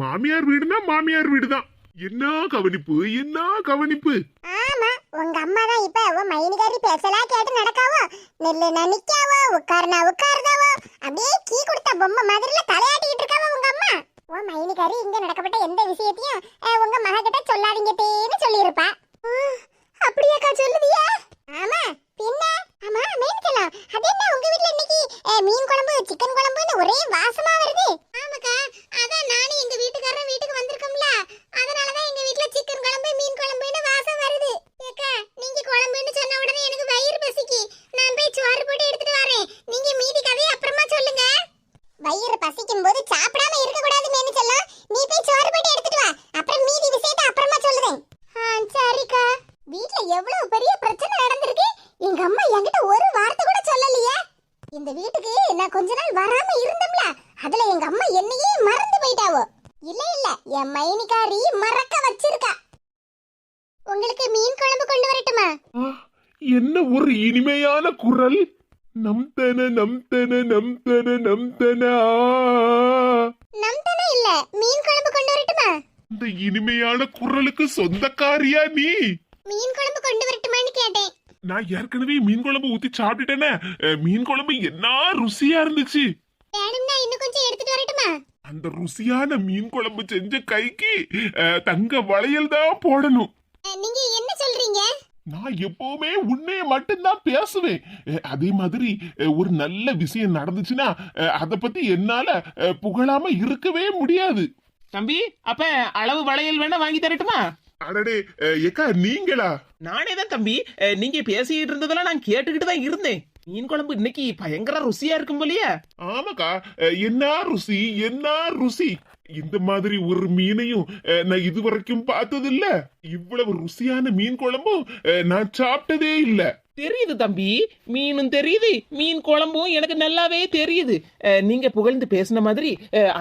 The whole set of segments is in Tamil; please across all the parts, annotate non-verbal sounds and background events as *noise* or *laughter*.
மாமியார் வீடுனா மாமியார் வீடுதான். என்ன கவனிப்பு? என்ன கவனிப்பு? ஆமா உங்க அம்மா தான் இப்ப அவ மைனிகாரி பேசலாம் கேட்டு நடக்காவோ? நெல்லு நினைக்காவோ உட்காருனா உட்காருதாவோ? அப்படியே கீ கொடுத்த பொம்மை மாதிரில தலையாட்டிட்டு இருக்காவோ உங்க அம்மா? உன் மைனிகாரி இங்க நடக்கப்பட்ட எந்த விஷயத்தையும் உங்க மக கிட்ட சொல்லாதீங்க தேன்னு சொல்லியிருப்பா. அப்படியாக்கா சொல்லுதியா ஆமா பின்ன? ஆமா மேனிக்கலாம் அது என்ன உங்க வீட்ல இன்னைக்கு மீன் குழம்பு சிக்கன் குழம்புன்னு ஒரே வாசமா வருது? ஆமாக்கா அதான் நானும் எங்க வீட்டுக்காரரும் வீட்டுக்கு வந்திருக்கோம்ல. அதனாலதான் எங்க வீட்ல சிக்கன் குழம்பு மீன் குழம்புன்னு வாசம் வருது. ஏக்கா நீங்க குழம்புன்னு சொன்ன உடனே எனக்கு வயிறு பசிக்கு. நான் போய் சோறு போட்டு எடுத்துட்டு வரேன். நீங்க மீதி கதையை அப்புறமா சொல்லுங்க. வயிறு பசிக்கும் போது சாப்பிடாம இருக்க கூடாது மேனு செல்லம். நீ போய் சோறு போட்டு எடுத்துட்டு வா. அப்புறம் மீதி விஷயத்தை அப்புறமா சொல்லுதேன் சரிக்கா. வீட்ல எவ்வளவு பெரிய பிரச்சனை நடந்திருக்கு? எங்க அம்மா என்கிட்ட ஒரு வார்த்தை கூட சொல்லலையே. இந்த வீட்டுக்கு நான் கொஞ்ச நாள் வராம இருந்தோம்ல அதுல எங்க அம்மா என்னையே மறந்து போயிட்டாவோ. இல்ல இல்ல என் மைனிகாரி மறக்க வச்சிருக்கா. உங்களுக்கு மீன் குழம்பு கொண்டு வரட்டுமா? என்ன ஒரு இனிமையான குரல்? நம்தன நம்தன நம்தன நம்தன. நம்தனா இல்ல மீன் குழம்பு கொண்டு வரட்டுமா? இந்த இனிமையான குரலுக்கு சொந்தக்காரியா நீ? மீன் குழம்பு கொண்டு வரட்டுமான்னு கேட்டேன். நான் ஏற்கனவே மீன் குழம்பு ஊத்தி சாப்பிட்டுட்டேனே. மீன் குழம்பு என்ன ருசியா இருந்துச்சு. வேணும்னா இன்னும் கொஞ்சம் எடுத்துட்டு வரட்டுமா? அந்த ருசியான மீன் குழம்பு செஞ்ச கைக்கு தங்க வளையல் தான் போடணும். நீங்க என்ன சொல்றீங்க? நான் எப்பவுமே உண்மையை மட்டும்தான் பேசுவேன். அதே மாதிரி ஒரு நல்ல விஷயம் நடந்துச்சுன்னா அதை பத்தி என்னால புகழாம இருக்கவே முடியாது. தம்பி அப்ப அளவு வளையல் வேணா வாங்கி தரட்டுமா? அடடே ஏக்கா நீங்களா? நானே தான் தம்பி. நீங்க பேசிட்டு இருந்ததெல்லாம் நான் கேட்டுக்கிட்டு தான் இருந்தேன். மீன் குழம்பு இன்னைக்கு பயங்கர ருசியா இருக்கும் போலயே. ஆமாக்கா என்ன ருசி என்ன ருசி? இந்த மாதிரி ஒரு மீனையும் நான் இதுவரைக்கும் பார்த்தது இல்ல இவ்வளவு ருசியான மீன் குழம்பும் நான் சாப்பிட்டதே இல்ல. தெரியுது தம்பி. மீனும் தெரியுது. மீன் குழம்பும் எனக்கு நல்லாவே தெரியுது. நீங்க புகழ்ந்து பேசின மாதிரி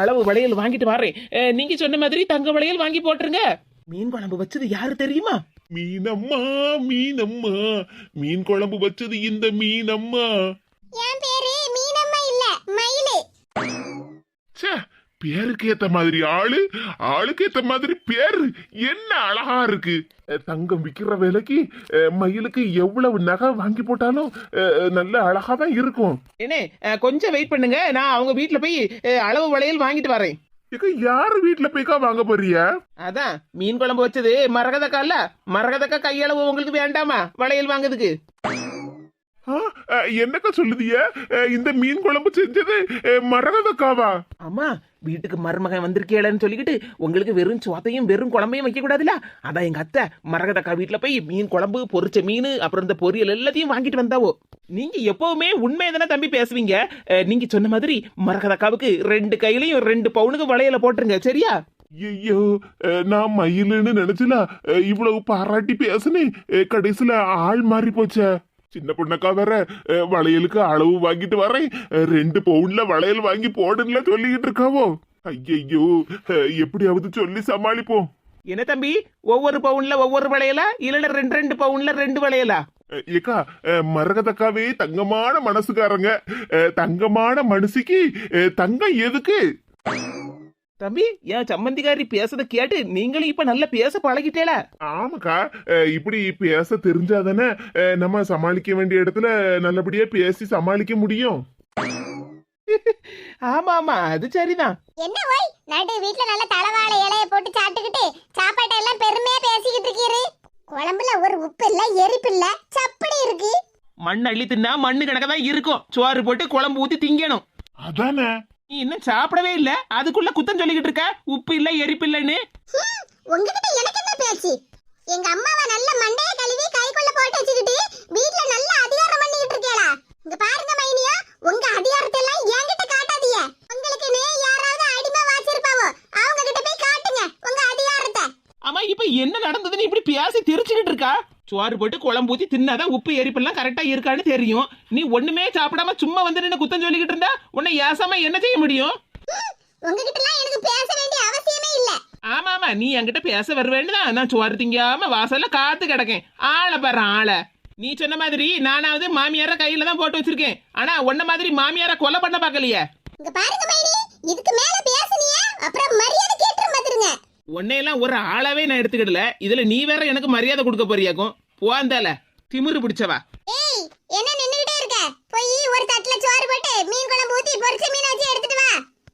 அளவு வளையல் வாங்கிட்டு வரேன். நீங்க சொன்ன மாதிரி தங்க வளையல் வாங்கி போட்டுருங்க. மீன் குழம்பு வச்சது யாரு தெரியுமா? மீனம்மா மீனம்மா. மீன் குழம்பு வச்சது இந்த மீனம்மா. என் பேரு மீனம்மா இல்ல மயிலு. ச்சே பேருக்கு ஏத்த மாதிரி ஆளு ஆளுக்கு ஏத்த மாதிரி பேரு. என்ன அழகா இருக்கு. அஹ், தங்கம் விக்கிற விலைக்கு அஹ், மயிலுக்கு எவ்வளவு நகை வாங்கி போட்டாலும் அஹ், நல்ல அழகா தான் இருக்கும். என்ன கொஞ்சம் வெயிட் பண்ணுங்க. நான் அவங்க வீட்டுல போய் அஹ், அளவு வளையல் வாங்கிட்டு வரேன். இக்க யாரு வீட்டுல போய்க்கா வாங்க போறியா? அதான் மீன் குழம்பு வச்சது மரகதக்கா இல்ல மரகதக்கா கையளவு உங்களுக்கு வேண்டாமா? வளையல் வாங்குறதுக்கு. என்னக்கா சொல்லுதிய? இந்த மீன் குழம்பு செஞ்சது மரகதக்காவா ஆமா வீட்டுக்கு மருமகன் வந்திருக்கேளன்னு சொல்லிக்கிட்டு உங்களுக்கு வெறும் சோத்தையும் வெறும் குழம்பையும் வைக்க கூடாதுல அதான் எங்க அத்தை மரகதக்கா வீட்டுல போய் மீன் குழம்பு பொரிச்ச மீன் அப்புறம் இந்த பொரியல் எல்லாத்தையும் வாங்கிட்டு வந்தாவோ? நீங்க எப்பவுமே உண்மையை தானே தம்பி பேசுவீங்க? நீங்க சொன்ன மாதிரி மரகதக்காவுக்கு ரெண்டு கையிலையும் ரெண்டு பவுனுக்கு வளையல போட்டுருங்க சரியா? ஐயோ நான் மயிலுன்னு நினைச்சுல இவ்வளவு பாராட்டி பேசுனேன். கடைசியில ஆள் மாறி போச்சே சின்ன பொண்ணக்கா வேற வளையலுக்கு அளவு வாங்கிட்டு வரேன். ரெண்டு பவுன்ல வளையல் வாங்கி போடுன்னு சொல்லிக்கிட்டு இருக்காவோ? ஐயையோ எப்படியாவது சொல்லி சமாளிப்போம். என்ன தம்பி ஒவ்வொரு பவுன்ல ஒவ்வொரு வளையலா? இல்ல ரெண்டு ரெண்டு பவுன்ல ரெண்டு வளையலா? ஏக்கா மரகதக்காவே தங்கமான மனசுக்காரங்க. தங்கமான மனுஷிக்கு அஹ், தங்கம் எதுக்கு? தம்பி என் சம்மந்திக்காரி பேசுறத கேட்டு நீங்களும் இப்ப நல்லா பேச பழகிட்டேல? ஆமாக்கா இப்படி பேச தெரிஞ்சாதானே நம்ம சமாளிக்க வேண்டிய இடத்துல நல்லபடியா பேசி சமாளிக்க முடியும். *laughs* ஆமா ஆமா அது சரிதான். என்ன ஓய் நடு வீட்ல நல்ல தலவாழை இலைய போட்டு சாப்பிட்டுக்கிட்டு சாப்பாட்டை எல்லாம் பெருமையா பேசிக்கிட்டு இருக்கீரு. குழம்புல ஒரு உப்பு இல்ல எரிப்பு இல்ல சப்படி இருக்கு. மண் அள்ளி தின்னா மண்ணு கணக்க தான் இருக்கும். சோறு போட்டு குழம்பு ஊத்தி திங்கணும். அதானே? நீ இன்னும் சாப்பிடவே இல்ல? அதுக்குள்ள குத்தம் சொல்லிக்கிட்டு இருக்க? உப்பு இல்ல எரிப்பு இல்லைன்னு? உங்ககிட்ட எனக்கு என்ன பேச்சு? எங்க அம்மாவை நல்ல மண்டைய கழுவி கைக்குள்ள போட்டு வச்சுக்கிட்டு வீட்ல நல்ல அதிகாரம் பண்ணிக்கிட்டு இருக்கேளா இங்க பாருங்க மைனியா உங்க அதிகாரத்தை எல்லாம் என்கிட்ட காட்டாதீங்க. உங்களுக்குன்னு யாராவது அடிமை வாச்சிருப்பாவோ அவங்க கிட்ட போய் காட்டுங்க உங்க அதிகாரத்தை. ஆமா இப்ப என்ன நடந்ததுன்னு இப்படி பேசி தெரிச்சுக்கிட்டு இருக்கா? சோறு போட்டு குழம்பு ஊத்தி தின்னாதான் உப்பு எரிப்பெல்லாம் கரெக்டா இருக்கான்னு தெரியும். நீ ஒண்ணுமே சாப்பிடாம சும்மா வந்து நின்னு குத்தம் சொல்லிக்கிட்டு இருந்தா உன்னை ஏசாம என்ன செய்ய முடியும்? ஆமா ஆமா. நீ என்கிட்ட பேச வருவேன்னு தான். நான் சோறு திங்காம வாசல்ல காத்து கிடக்கேன். ஆளை பாரு ஆளை. நீ சொன்ன மாதிரி நானாவது மாமியார கையில தான் போட்டு வச்சிருக்கேன். ஆனா உன்ன மாதிரி மாமியார கொலை பண்ண பார்க்கலையே. இங்க பாருங்க மைனி. இதுக்கு மேல பேசுனியா உன்னையெல்லாம் ஒரு ஆளாவே நான் எடுத்துக்கிடல. இதுல நீ வேற எனக்கு மரியாதை கொடுக்க போறியாக்கும். போந்தால திமிரு பிடிச்சவா. ஏய் என்ன நின்னுகிட்டே இருக்க? போய் ஒரு தட்டுல சோறு போட்டு மீன் குழம்பு ஊத்தி பொரிச்ச மீன் வச்சு எடுத்துட்டு வா.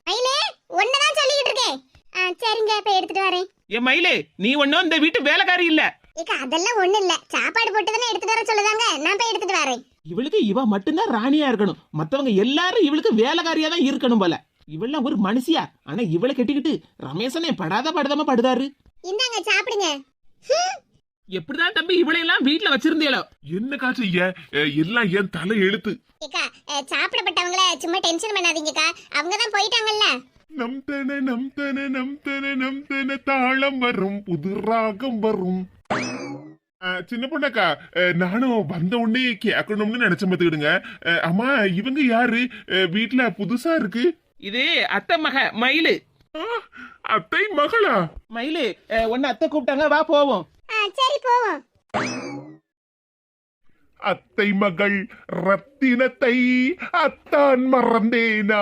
மயிலே ஒன்னதான் சொல்லிக்கிட்டு இருக்கேன் ஆ சரிங்க இப்ப எடுத்துட்டு வரேன். மயிலே நீ ஒன்னும் இந்த வீட்டு வேலைக்காரி இல்ல. ஏக்கா அதெல்லாம் ஒண்ணு இல்ல. சாப்பாடு போட்டு தானே எடுத்துட்டு வர சொல்லுதாங்க. நான் போய் எடுத்துட்டு வரேன். இவளுக்கு இவ மட்டும்தான் ராணியா இருக்கணும். மத்தவங்க எல்லாரும் இவளுக்கு வேலைக்காரியா தான் இருக்கணும் போல. இவெல்லாம் ஒரு மனுஷியா? ஆனா இவளை கெட்டிக்கிட்டு ரமேசனே படாத படுதாம படுதாரு. இந்தாங்க சாப்பிடுங்க. எப்படிதான் தம்பி இவளையெல்லாம் வீட்டுல வச்சிருந்தீங்களோ என்ன காட்சி ஐயா எல்லாம் என் தலை எழுத்து. ஏக்கா சாப்பிடப்பட்டவங்கள சும்மா டென்ஷன் பண்ணாதீங்கக்கா. அவங்க தான் போயிட்டாங்கல்ல. நம் தன நம் தன நம் தன நம் தன தாளம் வரும் புது ராகம் வரும். சின்ன பொண்ணக்கா நானும் வந்த உடனே கேட்கணும்னு நினைச்ச பார்த்துக்கிடுங்க. அம்மா இவங்க யாரு? வீட்ல புதுசா இருக்கு. இது அத்தை மக மயிலு. அத்தை மகளா? மயிலு உன்னை அத்தை கூப்பிட்டாங்க வா போவோம். சரி போவோம். அத்தை மகள் ரத்தினத்தை அத்தான் மறந்தேனா?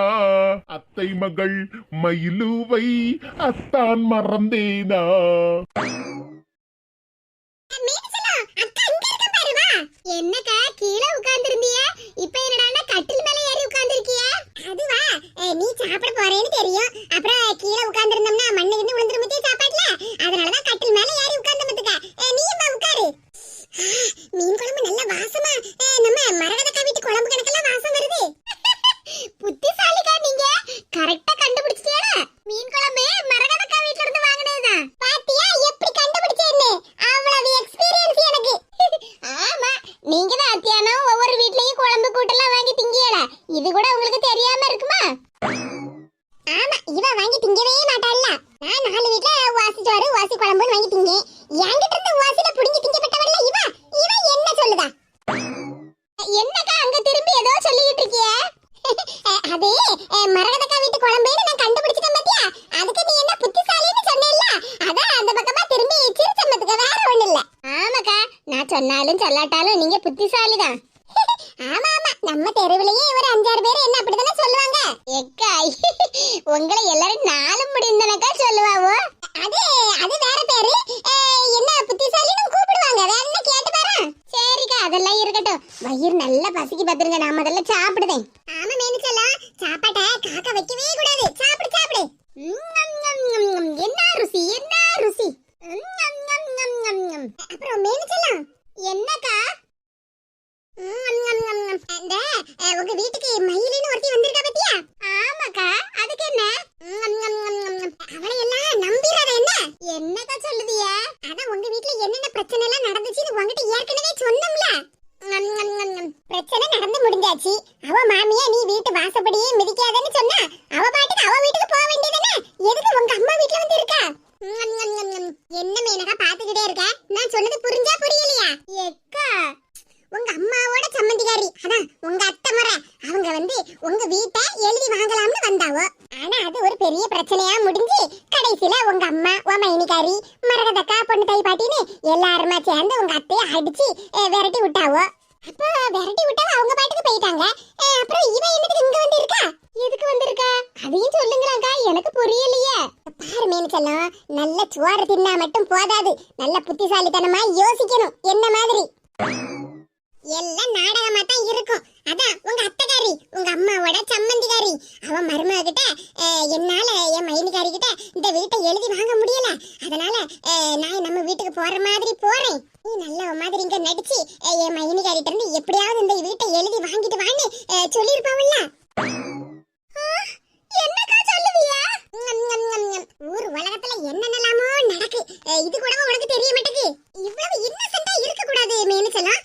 அத்தை மகள் மயிலுவை அத்தான் மறந்தேனா? என்னக்கா கீழே உட்கார்ந்திருந்திய? இப்ப என்னடா அதுவா அஹ், நீ சாப்பிட போறேன்னு தெரியும். அப்புறம் கீழே உட்கார்ந்திருந்தோம்னா மண்ணு கிண்ணு விழுந்துரும் சாப்பாட்டுல? அதனாலதான் கட்டு மேல ஏறி உட்கார்ந்து மத்துக்க நீ வா உட்காரு ஆ, மீன் குழம்பு நல்ல வாசமா அஹ், நம்ம மரகதக்கா வீட்டு குழம்பு கணக்கெல்லாம் வாசம் வருது புத்திசாலிக்கா நீங்க கரெக்டா கண்டுபிடிச்சிட்டியா மீன் குழம்பு மரகதக்கா வீட்ல இருந்து வாங்குனதுதான் பாத்தியா எப்படி கண்டுபிடிச்சேன்னு அவ்வளவு எக்ஸ்பீரியன்ஸ் எனக்கு ஆமா நீங்க தான் அத்தியானம் ஒவ்வொரு வீட்லயும் குழம்பு கூட்டெல்லாம் வாங்கி திங்கியல இது கூட உங்களுக்கு தெரியாம இருக்குமா ஆமா இவ வாங்கி திங்கவே மாட்டாள்ல நான் நாலு வீட்ல வாசி சோறு வாசி குழம்புன்னு வாங்கி திங்க என்கிட்ட இருந்து வாசில புடிங்கி திங்கப்பட்டவள்ல இவ இவ என்ன சொல்லுதா என்னக்கா அங்க திரும்பி ஏதோ சொல்லிட்டு இருக்கிய அது அஹ், மரகதக்கா வீட்டு குழம்புன்னு நான் கண்டுபிடிச்சிட்டேன் பாத்தியா அதுக்கு நீ என்ன புத்திசாலின்னு சொன்னேல்ல அதான் அந்த பக்கமா திரும்பி சிரிச்சம்பத்துக்கு வேற ஒண்ணு இல்ல ஆமாக்கா நான் சொன்னாலும் சொல்லாட்டாலும் நீங்க புத்திசாலி தான் ஆமா ஆமா நம்ம தெருவிலேயே ஒரு அஞ்சாறு பேர் என்ன அப்படிதானே சொல்லுவாங்க எக்கா உங்களை எல்லாரும் நாலு முடிந்தனக்கா சொல்லுவாவோ? அது அது வேற பேரு. என்ன புத்திசாலின்னு கூப்பிடுவாங்க. வேற என்ன கேட்டு பாரு. சரிக்கா அதெல்லாம் இருக்கட்டும். வயிறு நல்லா பசிக்கு பத்துருங்க நான் முதல்ல சாப்பிடுதேன். ஆமா மேனிச்சலாம் சாப்பாட்டை காக்க வைக்கவே கூடாது சாப்பிடு சாப்பிடு ம், ஞம், ஞம், ஞம், ஞம். என்ன ருசி என்ன ருசி ம், ஞம், ஞம், ஞம், ஞம், ஞம். அப்புறம் மேனிச்சலாம் என்னக்கா ம், ஞம், ஞம், ஞம், ஞம். அந்த அஹ், உங்க வீட்டுக்கு மயிலின்னு ஒருத்தி வந்திருக்கா பாத்தியா ஆமாக்கா அதுக்கு என்ன ம், ஞம், ஞம், ஞம், ஞம், ஞம். அவளை எல்லாம் நம்பிராத என்ன என்னக்கா சொல்லுதிய அதான் உங்க வீட்ல என்னென்ன பிரச்சனை எல்லாம் நடந்துச்சுன்னு உங்ககிட்ட ஏற்கனவே சொன்னோம்ல ஞம், ஞம், ஞம், ஞம். பிரச்சனை நடந்து முடிஞ்சாச்சு அவ மாமியா நீ வீட்டு வாசப்படியே மிதிக்காதன்னு சொன்னா அவ பாட்டுக்கு அவ வீட்டுக்கு போக வேண்டியதுதானே எதுக்கு உங்க அம்மா வீட்ல வந்து இருக்கா ஞம், ஞம், ஞம், ஞம். என்ன மேனகா பாத்துக்கிட்டே இருக்க நான் சொன்னது புரிஞ்சா புரியலையா எக்கா உங்க அம்மாவோட சம்மந்திகாரி அதான் உங்க அத்தை முறை அவங்க வந்து உங்க வீட்டை எழுதி வாங்கலாம்னு வந்தாவோ ஆனா அது ஒரு பெரிய பிரச்சனையா முடிஞ்சு கடைசியில உங்க அம்மா உன் மைனிகாரி மரகதக்கா பொண்ணு தை பாட்டின்னு எல்லாருமா சேர்ந்து உங்க அத்தையை அடிச்சு விரட்டி விட்டாவோ அப்ப விரட்டி விட்டா அவங்க பாட்டுக்கு போயிட்டாங்க. அப்புறம் இவ என்னதுக்கு இங்க வந்து இருக்கா எதுக்கு வந்திருக்கா? அதையும் சொல்லுங்களாக்கா எனக்கு புரியலையே. பாரு மேனிச்செல்லாம் நல்ல சோறு தின்னா மட்டும் போதாது. நல்ல புத்திசாலித்தனமா யோசிக்கணும். என்ன மாதிரி? எல்லாம் நாடகமா தான் இருக்கும். அதான் உங்க அத்தைக்காரி உங்க அம்மாவோட சம்மந்திகாரி அவ மருமக கிட்ட என்னால என் மைனிகாரி கிட்ட இந்த வீட்டை எழுதி வாங்க முடியல. அதனால நான் நம்ம வீட்டுக்கு போற மாதிரி போறேன். நீ நல்ல மாதிரி இங்க நடிச்சு என் மைனிகாரிட்ட இருந்து எப்படியாவது இந்த வீட்டை எழுதி வாங்கிட்டு வான்னு அஹ், என்னக்கா சொல்லுவியா? ஊர் உலகத்துல என்னென்னலாமோ நடக்கு. இது கூட உனக்கு தெரிய மாட்டேங்குது? இவ்வளவு இன்னசென்ட்டா இருக்க கூடாது மேனிச்சலாம்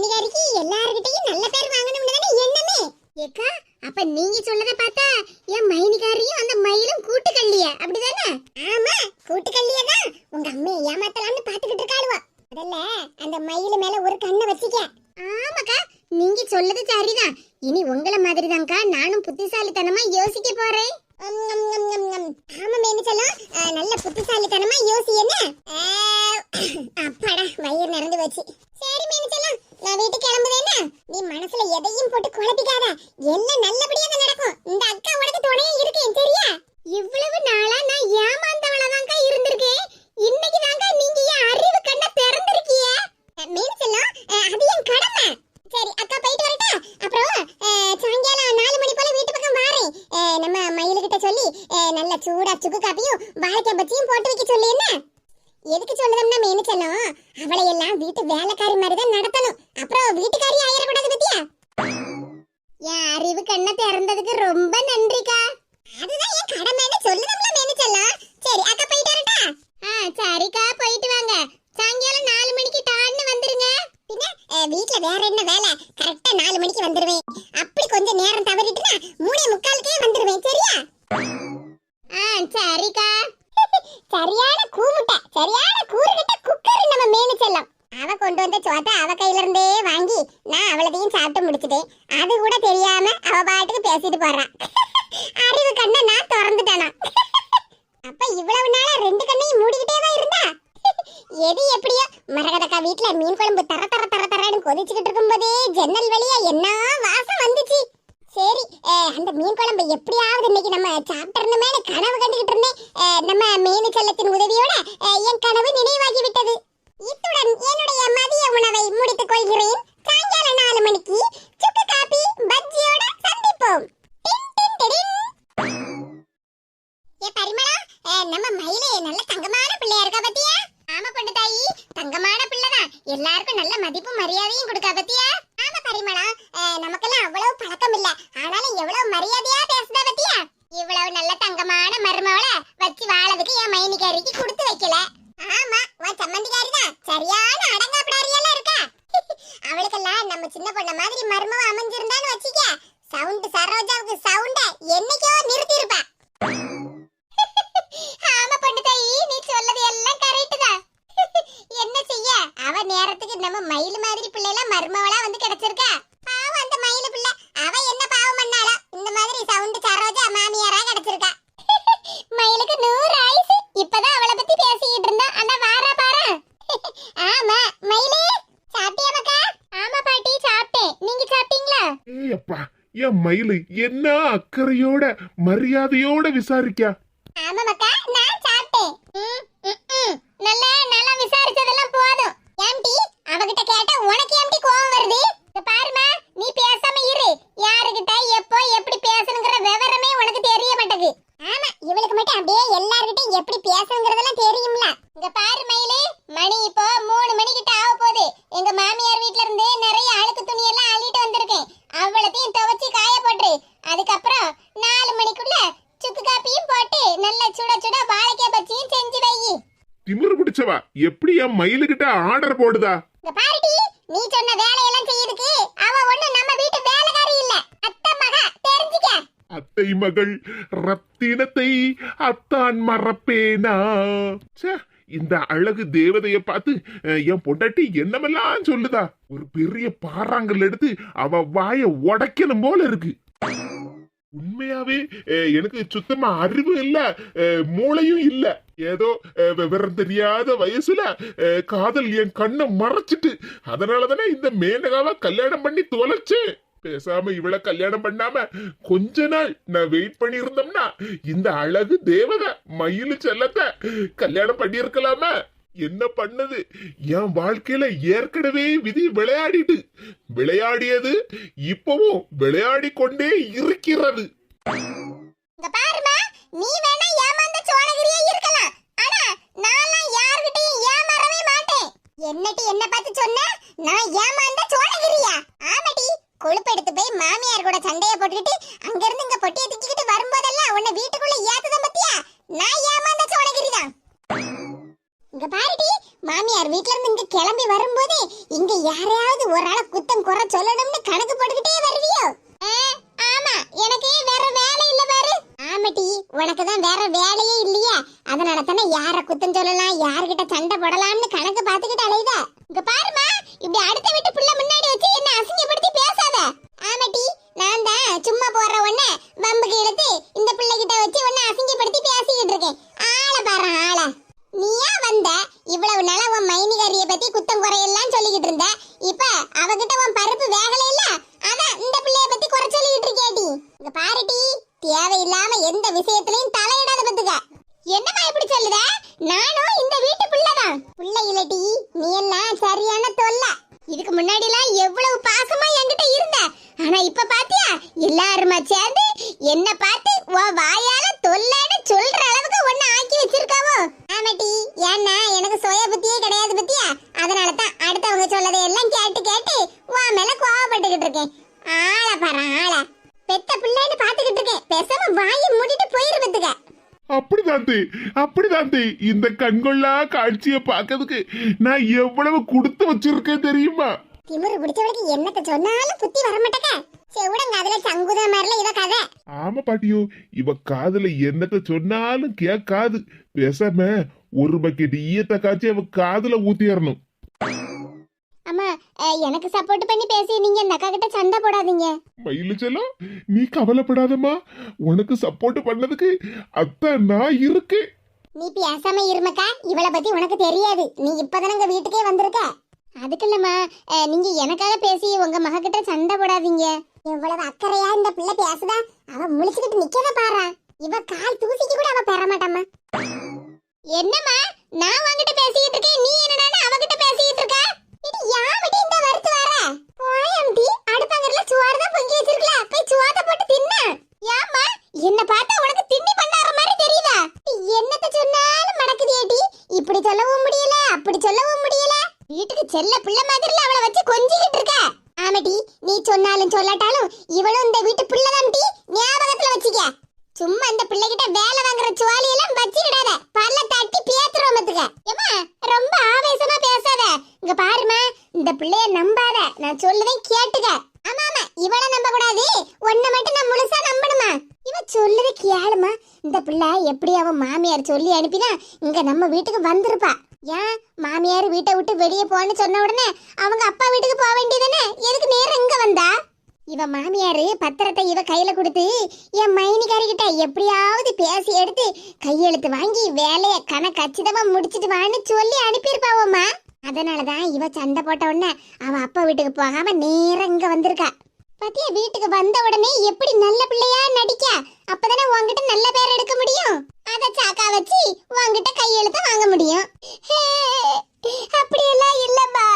மைனிகாரிக்கு எல்லார்கிட்டயும் நல்ல பேர் வாங்கணும்னு தானே எண்ணமே. ஏக்கா அப்ப நீங்க சொல்லத பார்த்தா என் மைனிகாரியும் அந்த மயிலும் கூட்டுக்கள்ளிய. கல்லிய அப்படிதானே? ஆமா கூட்டுக்கள்ளியதான் கல்லிய தான். உங்க அம்மையை ஏமாத்தலாம்னு சொன்ன மேனு செல்லம் அவளை எல்லாம் வீட்டு வேலைக்காரி என் மயிலு என்ன அக்கறையோட மரியாதையோட விசாரிக்கா? ஆமா நான் சாப்பிட்டேன். நல்ல நல்லா விசாரிச்சதெல்லாம் போதும். ஏன்டி அவகிட்ட கேட்டா உனக்கு ஏன்டி கோவம் வருது? பாருமா நீ பேசாம இரு. யாருகிட்ட எப்போ எப்படி பேசணுங்கிற விவரமே உனக்கு தெரிய மாட்டேங்குது. ஆமா இவளுக்கு மட்டும் அப்படியே எல்லார்கிட்டையும் எப்படி பேசணுங்கிறதெல்லாம் தெரியும்ல. இங்க பாரு மயிலு மணி இப்போ மூணு மணி கிட்ட ஆக போகுது. எங்க மாமியார் வீட்ல இருந்து நிறைய அழுக்கு துணி எல்லாம் அள்ளிட்டு வந்திருக்கேன். அவ்வளத்தையும் துவைச்சு காய போட்டுரு. அதுக்கப்புறம் நாலு மணிக்குள்ள சுக்கு காப்பியும் போட்டு நல்ல சுட சுட வாழைக்காய் பச்சியும் செஞ்சு வை. திமிரு பிடிச்சவா? எப்படி என் மயிலுகிட்ட ஆர்டர் போடுதா? இங்க பாருடி நீ சொன்ன வேலையெல்லாம் அத்தை மகள் ரத்தினத்தை அத்தான் மறப்பேனா? சே இந்த அழகு தேவதைய பார்த்து என் பொண்டாட்டி என்னமெல்லாம் சொல்லுதா? ஒரு பெரிய பாறாங்கல் எடுத்து அவ வாய உடைக்கணும் போல இருக்கு. உண்மையாவே எனக்கு சுத்தமா அறிவு இல்ல மூளையும் இல்ல. ஏதோ விவரம் தெரியாத வயசுல காதல் என் கண்ணை மறைச்சிட்டு அதனாலதானே இந்த மேனகாவை கல்யாணம் பண்ணி தொலைச்சேன். பேசாம இவளை கல்யாணம் பண்ணாம கொஞ்ச நாள் நான் வெயிட் பண்ணியிருந்தோம்னா இந்த அழகு தேவத மயிலு செல்லத்தை கல்யாணம் பண்ணியிருக்கலாமா? என்ன பண்ணது? என் வாழ்க்கையில ஏற்கனவே விதி விளையாடிட்டு. விளையாடியது இப்பவும் விளையாடி கொண்டே இருக்கிறது என்ன பார்த்து சொன்ன? நான் ஏமாந்த கொழுப்பு எடுத்து போய் மாமியார் கூட சண்டைய போட்டுக்கிட்டு அங்க இருந்து இங்க பொட்டியை தூக்கிக்கிட்டு வரும்போதெல்லாம் உன்னை வீட்டுக்குள்ள ஏத்துதான் பத்தியா? நான் ஏமாந்த சோழகிரி இங்க பாருடி மாமியார் வீட்ல இருந்து இங்க கிளம்பி வரும்போது இங்க யாரையாவது ஒரு ஆளை குத்தம் குறை சொல்லணும்னு கணக்கு போட்டுக்கிட்டே வருவியோ ஆ, ஆமா எனக்கு வேற வேலை இல்ல பாரு ஆமாடி உனக்கு தான் வேற வேலையே இல்லையா அதனால தானே யார குத்தம் சொல்லலாம் யார்கிட்ட சண்டை போடலாம்னு கணக்கு பார்த்துக்கிட்டு அலையுத இங்க பாருமா இப்படி அடுத்த வீட்டு புள்ள முன்னாடி வச்சு என்ன அசிங்கப்படுத்தி பேசாத ஆமாடி நான் தான் சும்மா போற உடனே வம்புக்கு இழுத்து இந்த பிள்ளைகிட்ட வச்சு உன்னை அசிங்கப்படுத்தி பேசிக்கிட்டு இருக்கேன் ஆளை பாரு ஆளை நீயா வந்த இவ்வளவு நாளா உன் மைனிகாரிய பத்தி குத்தம் குறையெல்லாம் சொல்லிக்கிட்டு இருந்த இப்ப அவகிட்ட உன் பருப்பு வேகல இல்ல அதான் இந்த பிள்ளைய பத்தி குறை சொல்லிக்கிட்டு இருக்கியாடி இங்க பாருடி தேவையில்லாம எந்த விஷயத்திலையும் தலையிடாத பத்துக்க என்னம்மா இப்படி சொல்லுத நானும் இந்த வீட்டு பிள்ளைதான் பிள்ளை இல்லடி நீ எல்லாம் சரியான தொல்லை இதுக்கு முன்னாடி எல்லாம் எவ்வளவு பாசமா என்கிட்ட இருந்த ஆனா இப்ப பாத்தியா எல்லாருமா சேர்ந்து என்ன பார்த்து உன் வாயால தொல்லைன்னு சொல்ற அளவுக்கு ஒண்ணு ஆக்கி வச்சிருக்காவோ ஆமாட்டி ஏன்னா எனக்கு சுய புத்தியே கிடையாது பத்தியா அதனால தான் அடுத்தவங்க சொல்லதை எல்லாம் கேட்டு கேட்டு உன் மேல கோவப்பட்டுக்கிட்டு இருக்கேன் ஆளை பாரு ஆளை பெத்த பிள்ளைன்னு பாத்துக்கிட்டு இருக்கேன் பேசாம வாயை மூடிட்டு போயிரு பத்துக்க அப்படிதான் தே அப்படிதான் தே இந்த கண்கொள்ளா காட்சியை பார்க்கறதுக்கு நான் எவ்வளவு கொடுத்து வச்சிருக்கேன் தெரியுமா? திமிரு பிடிச்சவளுக்கு என்னத்த சொன்னாலும் புத்தி வர மாட்டேக்க செவிடங்க அதுல சங்குத மாதிரில இவ கதை. ஆமா பாட்டியோ இவ காதுல என்னத்த சொன்னாலும் கேட்காது. பேசாம ஒரு பக்கெட் ஈயத்த காய்ச்சி அவ காதுல ஊத்திடணும் அம்மா எனக்கு சப்போர்ட் பண்ணி பேசி நீங்க இந்த அக்கா கிட்ட சண்டை போடாதீங்க. மயிலு செல்லம் நீ கவலைப்படாதம்மா. உனக்கு சப்போர்ட் பண்ணதுக்கு அத்தை நான் இருக்கேன். நீ பேசாம இருமக்கா இவளை பத்தி உனக்கு தெரியாது. நீ இப்பதானே இங்க வீட்டுக்கே வந்திருக்க? அதுக்கு இல்லம்மா நீங்க எனக்காக பேசி உங்க மக கிட்ட சண்டை போடாதீங்க. எவ்வளவு அக்கறையா இந்த பிள்ளை பேசுதா அவ முழிச்சுக்கிட்டு நிக்கத பாரா. இவ கால் தூசிக்கு கூட அவ பெற மாட்டாமா என்னம்மா நான் உன்கிட்ட பேசிக்கிட்டு இருக்கேன் நீ என்னடா அவகிட்ட பேசிக்கிட்டு இருக்க? இது யாமிட்ட இந்த வருத்து வர? போயம்டி அடுப்பங்கறல சுவாறு தான் பொங்கி வச்சிருக்கல போய் சுவாத போட்டு தின்ன. ஏம்மா என்ன பார்த்தா உனக்கு திண்ணி பண்ணாற மாதிரி தெரியுதா? என்னத்த சொன்னாலும் மடக்குதியேடி இப்படி சொல்லவும் முடியல அப்படி சொல்லவும் முடியல. வீட்டுக்கு செல்ல பிள்ளை மாதிரி அவளை வச்சு கொஞ்சிக்கிட்டு இருக்க. ஆமாடி நீ சொன்னாலும் சொல்லாட்டாலும் இவளும் இந்த வீட்டு பிள்ளைதான்டி ஞாபகத்துல வச்சுக்க. சும்மா இந்த பிள்ளைகிட்ட வேலை வாங்குற சுவாலி எல்லாம் வச்சுக்கிடாத பல்ல தட்டி பேத்துறோம் பத்துக்க. ஏமா ரொம்ப ஆவேசமா பேசாத. இங்க பாருமா இந்த பிள்ளைய நம்பாத. நான் சொல்லுவேன் கேட்டுக்க. ஆமா ஆமா இவள நம்ப கூடாது ஒன்ன மட்டும் நான் முழுசா நம்பணுமா? இவ சொல்லுது கேளுமா. இந்த பிள்ளை எப்படி அவ மாமியார் சொல்லி அனுப்பினா இங்க நம்ம வீட்டுக்கு வந்திருப்பா. ஏன்? மாமியார் வீட்டை விட்டு வெளியே போன்னு சொன்ன உடனே அவங்க அப்பா வீட்டுக்கு போக வேண்டியதுதானே? எதுக்கு நேரம் இங்க வந்தா? இவ மாமியாரு பத்திரத்தை இவ கையில கொடுத்து என் மைனிகாரி கிட்ட எப்படியாவது பேசி எடுத்து கையெழுத்து வாங்கி வேலையை கணக்கு கச்சிதமா முடிச்சிட்டு வான்னு சொல்லி அனுப்பியிருப்பாவம்மா. அதனாலதான் இவ சண்டை போட்ட உடனே அவ அப்பா வீட்டுக்கு போகாம நேரா இங்க வந்திருக்கா. பாத்தியா வீட்டுக்கு வந்த உடனே எப்படி நல்ல பிள்ளையா நடிக்க? அப்பதானே உங்ககிட்ட நல்ல பேர் எடுக்க முடியும்? அத சாக்கா வச்சு உங்ககிட்ட கையெழுத்து வாங்க முடியும். அப்படியெல்லாம் இல்லப்பா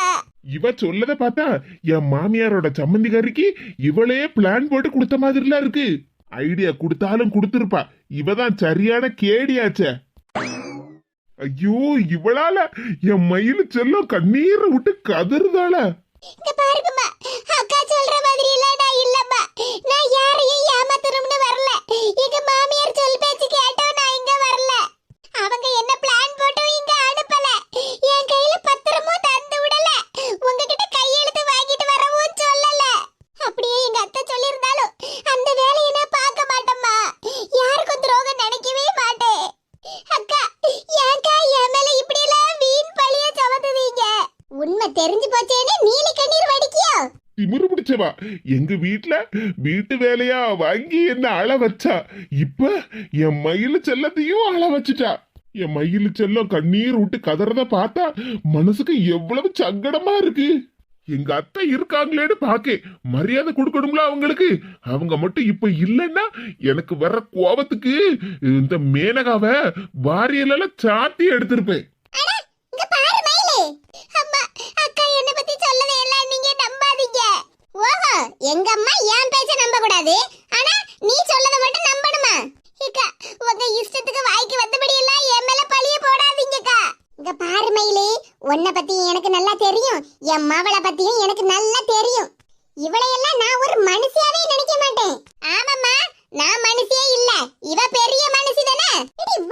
இவ சொல்லத பார்த்தா என் மாமியாரோட சம்மந்திகாரிக்கு இவளே பிளான் போட்டு கொடுத்த மாதிரிலாம் இருக்கு. ஐடியா கொடுத்தாலும் கொடுத்திருப்பா. இவதான் சரியான கேடியாச்சே. ஐயோ இவளால என் மயிலு செல்லம் கண்ணீரை விட்டு கதறுதாள. இங்க பாருங்கம்மா அக்கா சொல்ற மாதிரி எல்லாம் நான் இல்லம்மா நான் யாரையும் ஏமாத்தணும்னு வரல எங்க மாமியார் சொல் பேச்சு கேட்டோம் நான் இங்க வரல அவங்க என்ன பிளான் போட்டும் இங்க அனுப்பல என் கையில பத்திரமும் தந்து விடல உங்ககிட்ட கையெழுத்து வாங்கிட்டு வரவும் சொல்லல அப்படியே எங்க அத்தை சொல்லியிருந்தாலும் அந்த வேலையை நான் பார்க்க மாட்டேம்மா யாருக்கும் துரோகம் நினைக்கவே மாட்டேன் அக்கா ஏன்க்கா என் மேல இப்படி எல்லாம் வீண் பழிய சுமத்துவீங்க உண்மை தெரிஞ்சு போச்சேன்னு நீலி கண்ணீர் வடிக்கியோ திமிரு எங்க வீட்டுல வீட்டு வேலையா வாங்கி என்ன அழ வச்சா? இப்ப என் மயிலு செல்லத்தையும் அழ வச்சுட்டா. என் மயிலு செல்லம் கண்ணீர் விட்டு கதறத பார்த்தா மனசுக்கு எவ்வளவு சங்கடமா இருக்கு. எங்க அத்தை இருக்காங்களேன்னு பாக்க. மரியாதை கொடுக்கணும்ல அவங்களுக்கு? அவங்க மட்டும் இப்ப இல்லைன்னா எனக்கு வர்ற கோபத்துக்கு இந்த மேனகாவை வாரியல சாத்தி எடுத்திருப்பேன் இங்க பாரு மயிலு அம்மா அக்கா என்ன பத்தி சொல்லவே எல்லாம் நீங்க நம்பாதீங்க ஓஹோ எங்க அம்மா என் பேச்ச நம்ப கூடாது ஆனா நீ சொல்லத மட்டும் நம்பணுமா? இக்கா உங்க இஷ்டத்துக்கு வாய்க்கு வந்தபடி எல்லாம் என் மேல பழிய போடாதீங்கக்கா. இங்க பாரு மயிலே உன்னை பத்தி பத்தியும் எனக்கு நல்லா தெரியும். என் மவளை பத்தியும் எனக்கு நல்லா தெரியும். இவளையெல்லாம் நான் ஒரு மனுஷியாவே நினைக்க மாட்டேன். ஆமாம்மா நான் மனுஷியே இல்ல. இவ பெரிய மனுஷி தானே?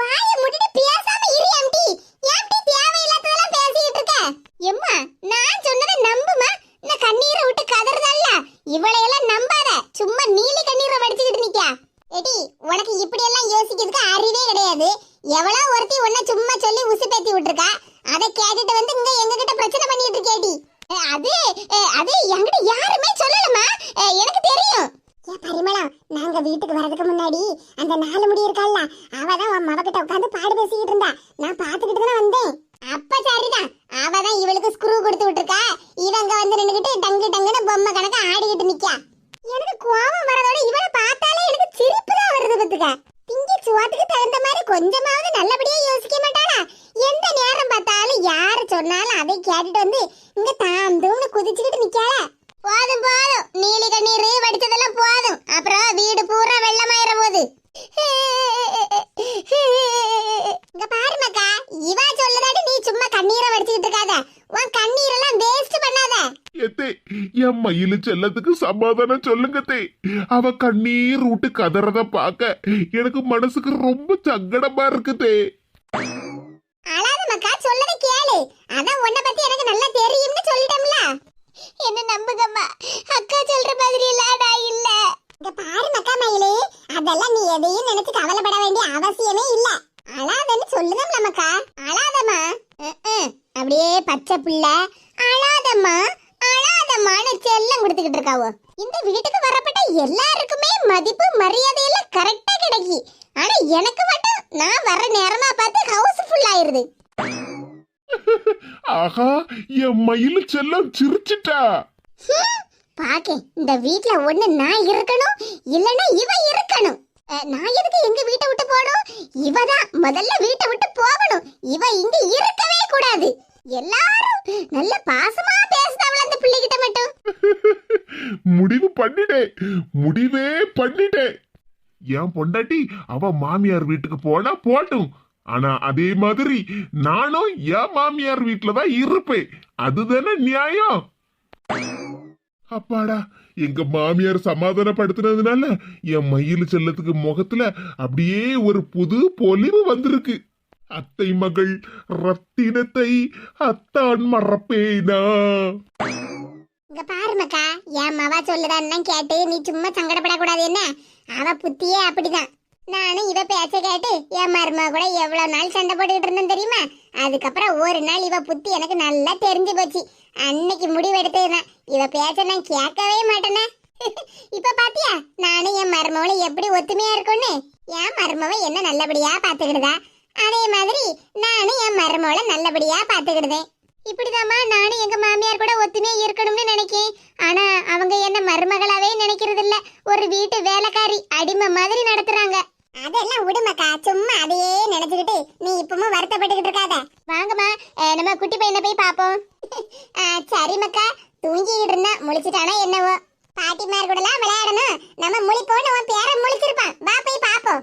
வாய முடிட்டு பேசாம இரு எம்டி எம்டி தேவையில்லாததெல்லாம் பேசிட்டு இருக்க. எம்மா நான் சொன்னதை நம்புமா? நான் கண்ணீரை விட்டு கதறதல்ல. இவளையெல்லாம் நம்பாத. சும்மா நீலி கண்ணீரை வடிச்சுக்கிட்டு நிக்கா எடி உனக்கு இப்படி எல்லாம் யோசிக்கிறதுக்கு அறிவே கிடையாது. எவ்வளோ ஒருத்தி உன்னை சும்மா சொல்லி உசு பேத்தி விட்டுருக்கா? அதை கேட்டுட்டு வந்து இங்க எங்ககிட்ட பிரச்சனை பண்ணிட்டு இருக்கேடி அது அது என்கிட்ட யாருமே சொல்லலமா எனக்கு தெரியும். ஏ பரிமளா நாங்க வீட்டுக்கு வரதுக்கு முன்னாடி அந்த நாலு முடி இருக்கால்ல அவதான் உன் மவகிட்ட உட்காந்து பாடு பேசிக்கிட்டு இருந்தா. நான் பாத்துக்கிட்டு தான் வந்தேன். அப்ப சரிதான். அவ தான் இவளுக்கு ஸ்க்ரூ கொடுத்து விட்டுருக்கா. இவங்க வந்து நின்னுகிட்டு டங்கு டங்குன்னு பொம்மை கணக்கு ஆடிக்கிட்டு நிக்கா. எனக்கு கோவம் வரதோட இவளை பார்த்தாலே எனக்கு சிரிப்பு தான் வருது பத்துக்க திங்கி சுவாத்துக்கு தகுந்த மாதிரி கொஞ்சமாவது நல்லபடியா யோசிக்க மாட்டாளா? எந்த நேரம் பார்த்தாலும் யாரு சொன்னாலும் அதை கேட்டுட்டு வந்து இங்க தாம் தூம்னு குதிச்சுக்கிட்டு நிக்காளா? போதும் போதும். நீலி கண்ணீர் வடிச்சதெல்லாம் போதும். அப்புறம் வீடு பூரா வெள்ளமாயிர போகுது இங்க பாரு மக்கா இவா சொல்லதாடி நீ சும்மா கண்ணீரை வடிச்சுக்கிட்டு இருக்காத. உன் கண்ணீரெல்லாம் வேஸ்ட் பண்ணாத. எத்தே என் மயிலு செல்லத்துக்கு சமாதானம் சொல்லுங்க தே. அவ கண்ணீர் விட்டு கதறத பார்க்க எனக்கு மனசுக்கு ரொம்ப சங்கடமா இருக்குதே அழாத மக்கா சொல்லதை கேளு. அதான் உன்னை பத்தி எனக்கு நல்லா தெரியும்னு சொல்லிட்டோம்ல. என்ன நம்புங்கம்மா அக்கா சொல்ற மாதிரி இல்ல நான் இல்ல இங்க பாரு மக்கா மயிலே அதெல்லாம் நீ எதையும் நினைச்சு கவலைப்பட வேண்டிய அவசியமே இல்ல. அழாதன்னு சொல்லுதம்ல மக்கா அழாதம்மா. ம், ம். அப்படியே பச்சை பிள்ளை. அழாதம்மா. அழாதம்மான்னு செல்லம் கொடுத்துக்கிட்டு இருக்காவோ. இந்த வீட்டுக்கு வரப்பட்ட எல்லாருக்குமே மதிப்பு மரியாதை எல்லாம் கரெக்டா கிடைக்கி. ஆனா எனக்கு மட்டும் நான் வர நேரமா பார்த்து ஹவுஸ் ஃபுல் ஆயிருது. *laughs* ஆஹா என் மயிலு செல்லம் சிரிச்சிட்டா. பாக்கே இந்த வீட்ல ஒண்ணு நான் இருக்கணும் இல்லனா இவ இருக்கணும். நான் எதுக்கு எங்க வீட்டை விட்டு போகணும் இவ தான் முதல்ல வீட்டை விட்டு போகணும். இவ இங்க இருக்கவே கூடாது. எல்லாரும் நல்ல பாசமா பேசுதாவள அந்த பிள்ளைகிட்ட மட்டும். *laughs* முடிவு பண்ணிட்டேன் முடிவே பண்ணிட்டேன் என் பொண்டாட்டி அவ மாமியார் வீட்டுக்கு போனா போட்டும். ஆனா அதே மாதிரி நானும் என் மாமியார் வீட்டுல தான் இருப்பேன். அதுதானே நியாயம்? அப்பாடா எங்க மாமியார் சமாதானப்படுத்தினதுனால என் மயில் செல்லத்துக்கு முகத்துல அப்படியே ஒரு புது பொலிவு வந்திருக்கு. அத்தை மகள் ரத்தினத்தை அத்தான் மறப்பேனா? இங்க பாரு மக்கா என் மவா சொல்லுதான்னு கேட்டு நீ சும்மா சங்கடப்படக்கூடாது என்ன? அவ புத்தியே அப்படிதான். நானும் இவ பேச்ச கேட்டு என் மருமக கூட எவ்வளவு நாள் சண்டை போட்டுக்கிட்டு இருந்தேன் தெரியுமா? அதுக்கப்புறம் ஒரு நாள் இவ புத்தி எனக்கு நல்லா தெரிஞ்சு போச்சு. அன்னைக்கு முடிவெடுத்ததுதான் இவ பேச்ச நான் கேட்கவே மாட்டேனே. *laughs* இப்ப பாத்தியா? நானும் என் மருமகளை எப்படி ஒத்துமையா இருக்கும்னு என் மருமவ என்ன நல்லபடியா பாத்துக்கிடுதா? அதே மாதிரி நானும் என் மருமகளை நல்லபடியா பாத்துக்கிடுதேன். இப்படிதாம்மா நானும் எங்க மாமியார் கூட ஒத்துமையா இருக்கணும்னு நினைக்கேன். ஆனா அவங்க என்ன மருமகளாவே நினைக்கிறது இல்ல ஒரு வீட்டு வேலைக்காரி அடிமை மாதிரி நடத்துறாங்க. அதெல்லாம் விடுமாக்கா சும்மா அதையே நினைச்சுக்கிட்டு நீ இப்பவும் வருத்தப்பட்டுக்கிட்டு இருக்காத. வாங்கம்மா நம்ம குட்டி பையனை போய் பாப்போம். *laughs* சரி மக்கா தூங்கிக்கிட்டு இருந்தா முழிச்சிட்டானா என்னவோ பாட்டிமார் கூடலாம் விளையாடணும் நம்ம முழிப்போன்னு உன் பேரை முழிச்சிருப்பான் வா போய் பாப்போம்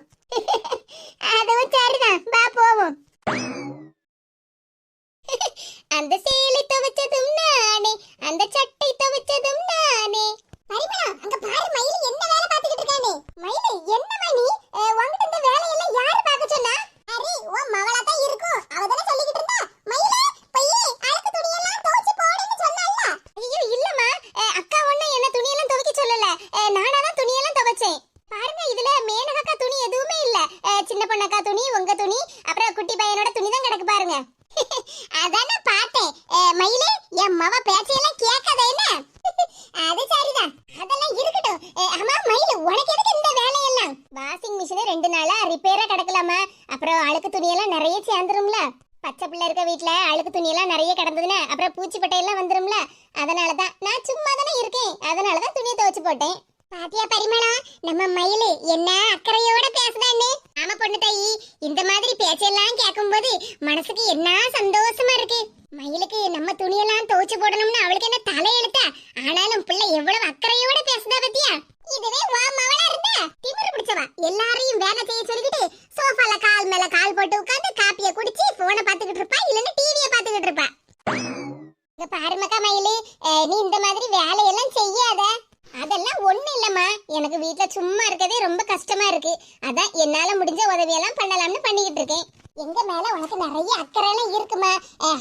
அதுவும் சரிதான் வா போவோம் அந்த சேலை துவைச்சதும் நானே அந்த சட்டை துவைச்சதும் நானே பரிமளா அங்க பாரு மயில் என்ன வேலை பார்த்துக்கிட்டு இருக்கானே மயில் என்னமா நீ அஹ், உன்கிட்ட இந்த வேலையெல்லாம் யாரு பார்க்க சொன்னா அரே உன் மவளா தான் இருக்கும் அவ தானே சொல்லிக்கிட்டு இருந்தா மயிலே பையே அழுக்கு துணியெல்லாம் துவைச்சு போடுன்னு சொன்னால ஐயோ இல்லம்மா அஹ், அக்கா ஒண்ணும் என்ன துணியெல்லாம் துவைக்க சொல்லல அஹ், நானா தான் துணியெல்லாம் துவைச்சேன் பாருங்க இதுல மேனகக்கா துணி எதுவுமே இல்ல அஹ், சின்ன பொண்ணக்கா துணி உங்க துணி அப்புறம் குட்டி பையனோட துணி தான் கிடக்கு பாருங்க அதானே பார்த்தேன் அஹ், மயிலே என் மவ பேச்சையெல்லாம் கேட்காத என்ன அது சரிதான் அதெல்லாம் இருக்கட்டும் அஹ், ஆமா மயிலு உனக்கு எதுக்கு இந்த வேலையெல்லாம் வாஷிங் மிஷின் ரெண்டு நாளா ரிப்பேரா கிடக்கலாமா? அப்புறம் அழுக்கு துணியெல்லாம் நிறைய சேர்ந்துரும்ல. பச்சை பிள்ளை இருக்க வீட்ல அழுக்கு துணியெல்லாம் நிறைய கிடந்ததுன்னா அப்புறம் பூச்சி பட்டையெல்லாம் வந்துரும்ல. அதனால தான் நான் சும்மா தானே இருக்கேன். அதனால தான் துணியை துவைச்சு போட்டேன். பாத்தியா பரிமளா? நம்ம மயில் என்ன அக்கறையோட பேசுதான்னு ஆமா பொண்ணு தாயி. இந்த மாதிரி பேச்செல்லாம் கேட்கும்போது மனசுக்கு என்ன சந்தோஷமா இருக்கு? மயிலுக்கு நம்ம துணியெல்லாம் துவைச்சு போடணும்னு அவளுக்கு என்ன தலையெழுத்தா? ஆனாலும் பிள்ளை எவ்வளவு அக்கறையோட பேசுதா பத்தியா? இதுவே வா மவளா இருந்தா திமிரு பிடிச்சவா. எல்லாரையும் வேலை செய்ய சொல்லிக்கிட்டு சோஃபால கால் மேல கால் போட்டு உட்கார்ந்து காப்பிய குடிச்சு போனை பார்த்துக்கிட்டு இருப்பா இல்லன்னா டிவிய பார்த்துக்கிட்டு இருப்பா. இந்த பாருமக்கா மயிலு நீ இந்த மாதிரி வேலையெல்லாம் செய்யாத. அதெல்லாம் ஒண்ணு இல்லம்மா. எனக்கு வீட்ல சும்மா இருக்கதே ரொம்ப கஷ்டமா இருக்கு. அதான் என்னால முடிஞ்ச உதவியெல்லாம் பண்ணலாம்னு பண்ணிக்கிட்டு இருக்கேன். எங்க மேல உனக்கு நிறைய அக்கறை எல்லாம் இருக்குமா?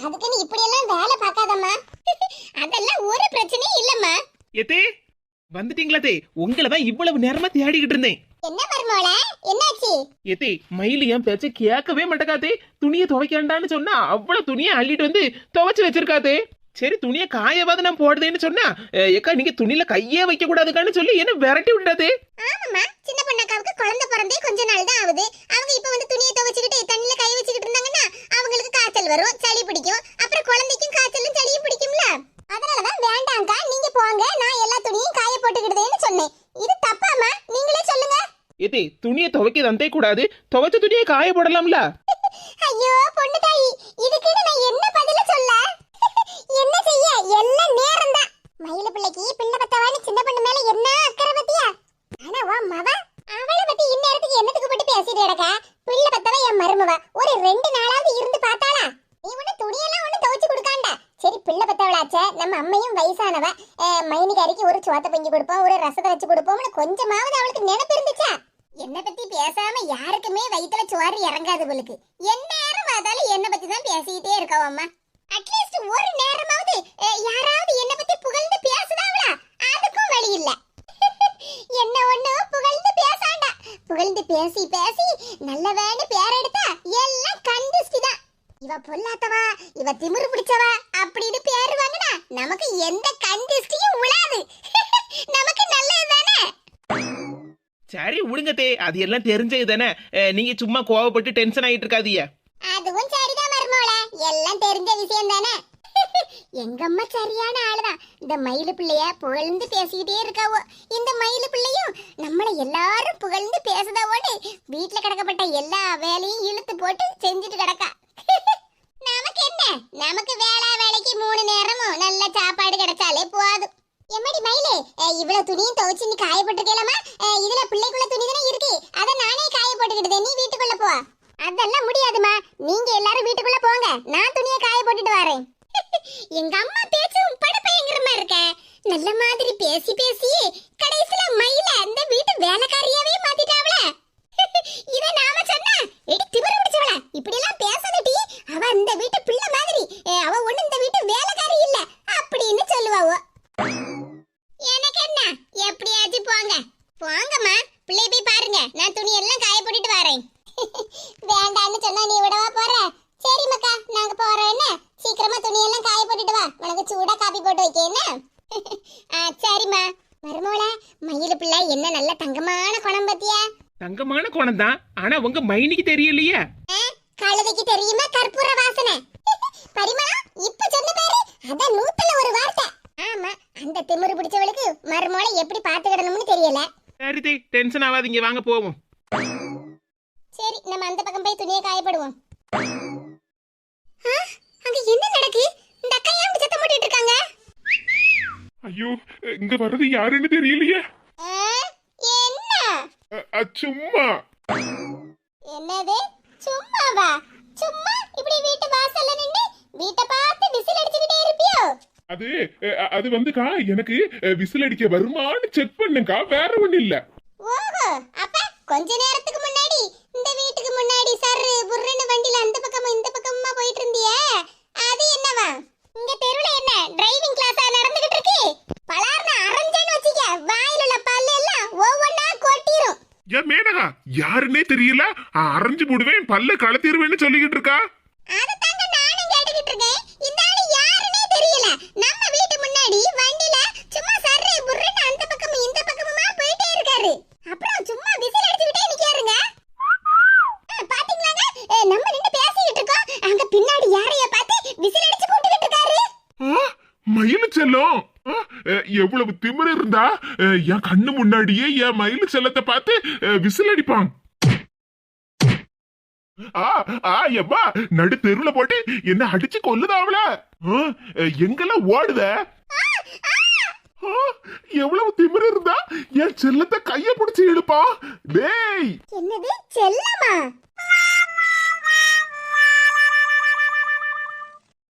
அதுக்கு நீ இப்படி எல்லாம் வேலை பார்க்காதம்மா. *laughs* அதெல்லாம் ஒரு பிரச்சனையும் இல்லம்மா. எத்தே வந்துட்டீங்களா தே? உங்களை தான் இவ்வளவு நேரமா தேடிக்கிட்டு இருந்தேன். என்ன மருமோள என்னாச்சு? எத்தே மயில் என் பேச்ச கேட்கவே மாட்டேக்காதே துணியை துவைக்காண்டான்னு சொன்னா அவ்வளவு துணியை அள்ளிட்டு வந்து துவைச்சு வச்சிருக்காதே சரி துணியை காயவாது நான் போடுதேன்னு சொன்னா ஏக்கா நீங்க துணியில கையே வைக்க கூடாதுக்கான்னு சொல்லி என்ன விரட்டி விட்டாதே ஆமாம்மா. சின்ன பொண்ணாக்காவுக்கு குழந்தை பிறந்தே கொஞ்ச நாள் தான் ஆகுது. அவங்க இப்ப வந்து துணியை துவைச்சுக்கிட்டு தண்ணியில கை வச்சுக்கிட்டு இருந்தாங்கன்னா அவங்களுக்கு காய்ச்சல் வரும் சளி பிடிக்கும். அப்புறம் குழந்தைக்கும் காய்ச்சலும் சளியும் பிடிக்கும்ல? அதனாலதான் வேண்டாம்க்கா நீங்க போங்க. நான் எல்லா துணியும் காய போட்டுக்கிடுதேன்னு சொன்னேன். இது தப்பாமா நீங்களே சொல்லுங்க. எத்தே துணியை துவைக்க தந்தே கூடாது. துவைச்ச துணியை காய போடலாம்ல? *laughs* ஐயோ பொண்ணு தாயி இதுக்குன்னு நான் என்ன பதில சொல்ல? *laughs* என்ன செய்ய? எல்லாம் நேரம் தான் மயில பிள்ளைக்கு பிள்ளை பத்தவான்னு சின்ன பொண்ணு மேல என்ன அக்கறை பத்தியா? ஆனா வா மவ அவளை பத்தி இந்நேரத்துக்கு என்னத்துக்கு போட்டு பேசிட்டு கிடக்க? பிள்ளை பத்தவ என் மருமவ. ஒரு ரெண்டு நாளாவது இருந்து பார்த்தாளா? நீ ஒண்ணு துணியெல்லாம் ஒண்ணு துவைச்சு ஆச்சே நம்ம அம்மையும் வயசானவ. மைனிகாரிக்கு ஒரு சோத்தை பொங்கி கொடுப்போம் ஒரு ரசத்தை வச்சு கொடுப்போம்னு கொஞ்சமாவது அவளுக்கு நினைப்பு இருந்துச்சா? என்ன பத்தி பேசாம யாருக்குமே வயித்துல சோறு இறங்காது போலுக்கு. எந்நேரம் பார்த்தாலும் என்ன பத்தி தான் பேசிக்கிட்டே இருக்கோம் அம்மா. அட்லீஸ்ட் ஒரு நேரமாவது யாராவது என்ன பத்தி புகழ்ந்து பேசுதாங்களா? அதுக்கும் வழி இல்ல. *laughs* என்ன ஒண்ணு? புகழ்ந்து பேசாண்டா. புகழ்ந்து பேசி பேசி நல்ல நல்லவேன்னு பேர் எடுத்தா எல்லாம் கண்டிஸ்டி தான். இவ பொல்லாத்தவா இவ திமிரு பிடிச்சவா அப்படின்னு பேரு வாங்கினா நமக்கு எந்த கண்டிஸ்டியும் உழாது. *laughs* நமக்கு நல்லது தானே? சரி விடுங்க தே. அது எல்லாம் தெரிஞ்சது தானே. நீங்க சும்மா கோவப்பட்டு டென்ஷன் ஆகிட்டு இருக்காதீங்க. அதுவும் சரிதான் மருமோள. எல்லாம் தெரிஞ்ச விஷயம் தானே? *laughs* எங்க அம்மா சரியான ஆளுதான். இந்த மயிலு பிள்ளைய புகழ்ந்து பேசிக்கிட்டே இருக்காவோ. இந்த மயிலு பிள்ளையும் நம்மள எல்லாரும் புகழ்ந்து பேசுதாவோன்னு வீட்டுல கிடக்கப்பட்ட எல்லா வேலையும் இழுத்து போட்டு செஞ்சுட்டு கிடக்கா. நமக்கு வேலை வேலைக்கு மூணு நேரமும் நல்ல சாப்பாடு கிடைச்சாலே போதும் எம்மடி மயிலே இவ்வளவு துணியும் துவைச்சு நீ காய போட்டுக்கலாமா இதுல பிள்ளைக்குள்ள துணி தானே இருக்கு? அதை நானே காய போட்டுக்கிட்டதே நீ வீட்டுக்குள்ள போ. அதெல்லாம் முடியாதுமா நீங்க எல்லாரும் வீட்டுக்குள்ள போங்க. நான் துணியை காய போட்டுட்டு வரேன். *laughs* எங்க அம்மா பேச்சும் படப்பயங்கரமா இருக்க. நல்ல மாதிரி பேசி பேசி கடைசியில மயில அந்த வீட்டு வேலைக்காரியாவே மாத்திட்டாவல இத நாம சொன்னா எடி திமிரு பிடிச்சவள. இப்படி எல்லாம் பேசாதடி. அவ இந்த வீட்டு பிள்ளை மாதிரி. அவ ஒண்ணு இந்த வீட்டு வேலைக்காரி இல்ல. அப்படின்னு சொல்லுவாவோ. எனக்கு என்ன? எப்படியாச்சும் போங்க. போங்கம்மா. பிள்ளைய போய் பாருங்க. நான் துணி எல்லாம் காய போட்டுட்டு வரேன். *laughs* வேண்டான்னு சொன்னா நீ விடவா போற? சரி மக்கா. நாங்க போறோம். என்ன? சீக்கிரமா துணி எல்லாம் காய போட்டுட்டு வா. உனக்கு சூடா காபி போட்டு வைக்க. என்ன? *laughs* சரிம்மா. மருமோள மயிலு பிள்ளை என்ன நல்ல தங்கமான குணம் பத்தியா? தங்கமான கோணம் தான் ஆனா உங்க மைனிக்கு தெரியலையே. கழுதைக்கு தெரியுமா கற்பூர வாசனை? *laughs* பரிமளம் இப்ப சொன்ன பாரு அதான் நூத்துல ஒரு வார்த்தை. ஆமா அந்த திமிரு பிடிச்சவளுக்கு மருமோளை எப்படி பாத்துக்கிடணும்னு தெரியல. சரி டென்ஷன் ஆகாதீங்க வாங்க போவோம். சரி நம்ம அந்த பக்கம் போய் துணியை காயப்படுவோம். அங்க என்ன நடக்கு? இந்த அக்கா ஏன் சத்தம் போட்டுட்டு இருக்காங்க? ஐயோ இங்க வர்றது யாருன்னு தெரியலையே. சும்மா. என்னது? சும்மாவா? சும்மா? இப்படி வீட்டு வாசல்ல நின்னு வீட்டை பார்த்து விசில் அடிச்சுக்கிட்டே இருப்பியோ? அது அது வந்துக்கா எனக்கு விசில் அடிக்க வருமான்னு செக் பண்ணுக்கா வேற ஒண்ணு இல்ல. ஓஹோ அப்ப கொஞ்ச நேரத்துக்கு முன்னாடி இந்த வீட்டுக்கு முன்னாடி சர்ரு புர்ருன்னு வண்டில அந்த பக்கமும் இந்த பக்கமுமா போயிட்டு இருந்தியே? அது என்னவா? இங்க தெருவுல என்ன டிரைவிங் கிளாஸா நடந்துகிட்டு இருக்கு? பலார்னு அரைஞ்சேன்னு வச்சுக்க வாயில உள்ள பல்லு எல்லாம் ஒவ்வொன்னா கொட்டிரும் ஏன் மேனகா யாருன்னே தெரியல. அரைஞ்சு போடுவேன் பல்ல கலத்திடுவேன்னு சொல்லிக்கிட்டு இருக்கா அத தாங்க நானும் கேட்டுக்கிட்டு இருக்கேன் இந்த ஆளு யாருன்னே தெரியல நம்ம வீட்டு முன்னாடி வண்டில சும்மா சர்ரு புர்ருன்னு அந்த பக்கமும் இந்த பக்கமுமா போயிட்டே இருக்காரு அப்புறம் சும்மா விசில் அடிச்சுக்கிட்டே நிக்காருங்க ஆ, பாத்தீங்களாங்க ஏ, நம்ம நின்னு பேசிக்கிட்டு இருக்கோம் அங்க பின்னாடி யாரைய பார்த்து விசில் அடிச்சு கூப்பிட்டுக்கிட்டு இருக்காரு ஆ, மயிலு செல்லம் ஆ, அ, எவ்வளவு திமிர இருந்தா என் கண்ணு முன்னாடியே என் மயில் செல்லத்தை பார்த்து விசில் அடிப்பான். ஆ நடு தெருவுல போட்டு என்ன அடிச்சு கொல்லுதாவல எங்கெல்லாம் ஓடுத? எவ்வளவு திமிரு இருந்தா என் செல்லத்தை கைய பிடிச்சு இழுப்பா டேய்! என்னது? செல்லமா?